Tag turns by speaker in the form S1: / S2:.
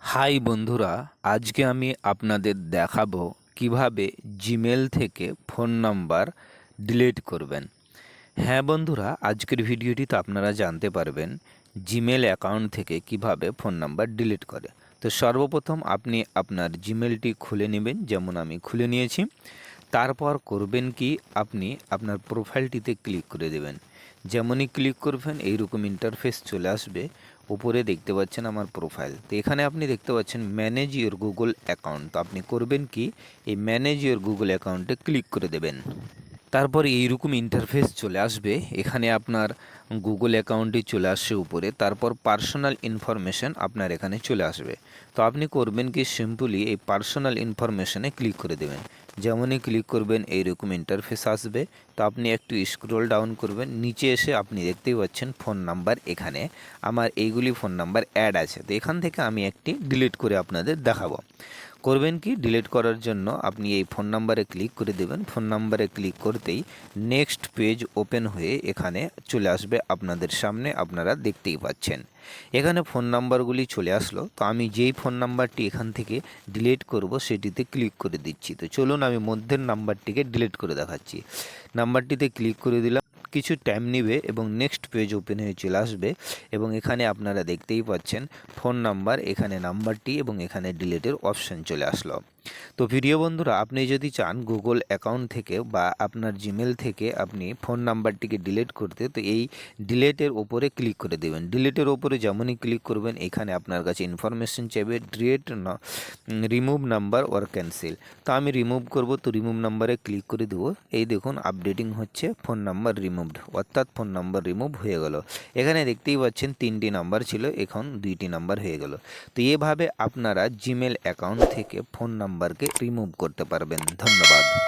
S1: High বন্ধুরা, আজকে আমি আপনাদের দেখাবো কীভাবে জিমেল থেকে ফোন নাম্বার ডিলিট করবেন। হ্যাঁ বন্ধুরা, আজকের ভিডিওটিতে আপনারা জানতে পারবেন জিমেল অ্যাকাউন্ট থেকে কীভাবে ফোন নাম্বার ডিলিট করে। তো সর্বপ্রথম আপনি আপনার জিমেলটি খুলে নেবেন, যেমন আমি খুলে নিয়েছি। তারপর করবেন কি, আপনি আপনার প্রোফাইলটিতে ক্লিক করে দেবেন। যেমনই ক্লিক করবেন, এইরকম ইন্টারফেস চলে আসবে। উপরে দেখতে পাচ্ছেন আমার প্রোফাইল তো এখানে আপনি দেখতে পাচ্ছেন ম্যানেজ ইউর গুগল অ্যাকাউন্ট তো আপনি করবেন কি? এই ম্যানেজ ইউর গুগল অ্যাকাউন্টে ক্লিক করে দেবেন। তারপর এইরকম ইন্টারফেস চলে আসবে। এখানে আপনার গুগল অ্যাকাউন্টটি চলে আসছে উপরে, তারপর পার্সোনাল ইনফরমেশন আপনার এখানে চলে আসবে। তো আপনি করবেন কি সিম্পলি এই পার্সোনাল ইনফরমেশানে ক্লিক করে দেবেন। যেমনই ক্লিক করবেন, এইরকম ইন্টারফেস আসবে। তো আপনি একটু স্ক্রোল ডাউন করবেন, নিচে এসে আপনি দেখতেই পাচ্ছেন ফোন নাম্বার এখানে। আমার এইগুলি ফোন নাম্বার অ্যাড আছে। তো এখান থেকে আমি একটি ডিলিট করে আপনাদের দেখাবো। করবেন কি? ডিলিট করার জন্য আপনি এই ফোন নাম্বারে ক্লিক করে দেবেন। ফোন নাম্বারে ক্লিক করতেই নেক্সট পেজ ওপেন হয়ে এখানে চলে আসবে আপনাদের সামনে, আপনারা দেখতেই পাচ্ছেন। এখানে ফোন নাম্বারগুলি চলে আসলো। তো আমি যেই ফোন নাম্বারটি এখান থেকে ডিলিট করব, সেটিতে ক্লিক করে দিচ্ছি। তো চলুন আমি মধ্যের নাম্বারটিকে ডিলিট করে দেখাচ্ছি। নাম্বারটিতে ক্লিক করে দিলাম। কিছু টাইম নেবে এবং নেক্সট পেজ ওপেন হয়ে চলে আসবে এবং এখানে আপনারা দেখতেই পাচ্ছেন ফোন নাম্বার এখানে নাম্বারটি এবং এখানে ডিলেটের অপশান চলে আসলো। তো ভিডিও বন্ধুরা, আপনি যদি চান গুগল অ্যাকাউন্ট থেকে বা আপনার জিমেল থেকে আপনি ফোন নাম্বারটিকে ডিলিট করতে, তো এই ডিলেটের ওপরে ক্লিক করে দেবেন। ডিলেটের ওপরে যেমনই ক্লিক করবেন, এখানে আপনার কাছে ইনফরমেশন চাইবে delete remove number or cancel তো আমি রিমুভ করব, তো রিমুভ নাম্বারে ক্লিক করে দেবো। এই দেখুন আপডেটিং হচ্ছে ফোন নাম্বার রিমুভড অর্থাৎ ফোন নাম্বার রিমুভ হয়ে গেল। এখানে দেখতেই পাচ্ছেন, তিনটি নাম্বার ছিল, এখন দুইটি নাম্বার হয়ে গেল। তো এভাবে আপনারা জিমেল অ্যাকাউন্ট থেকে ফোন নাম্বারকে রিমুভ করতে পারবেন। ধন্যবাদ।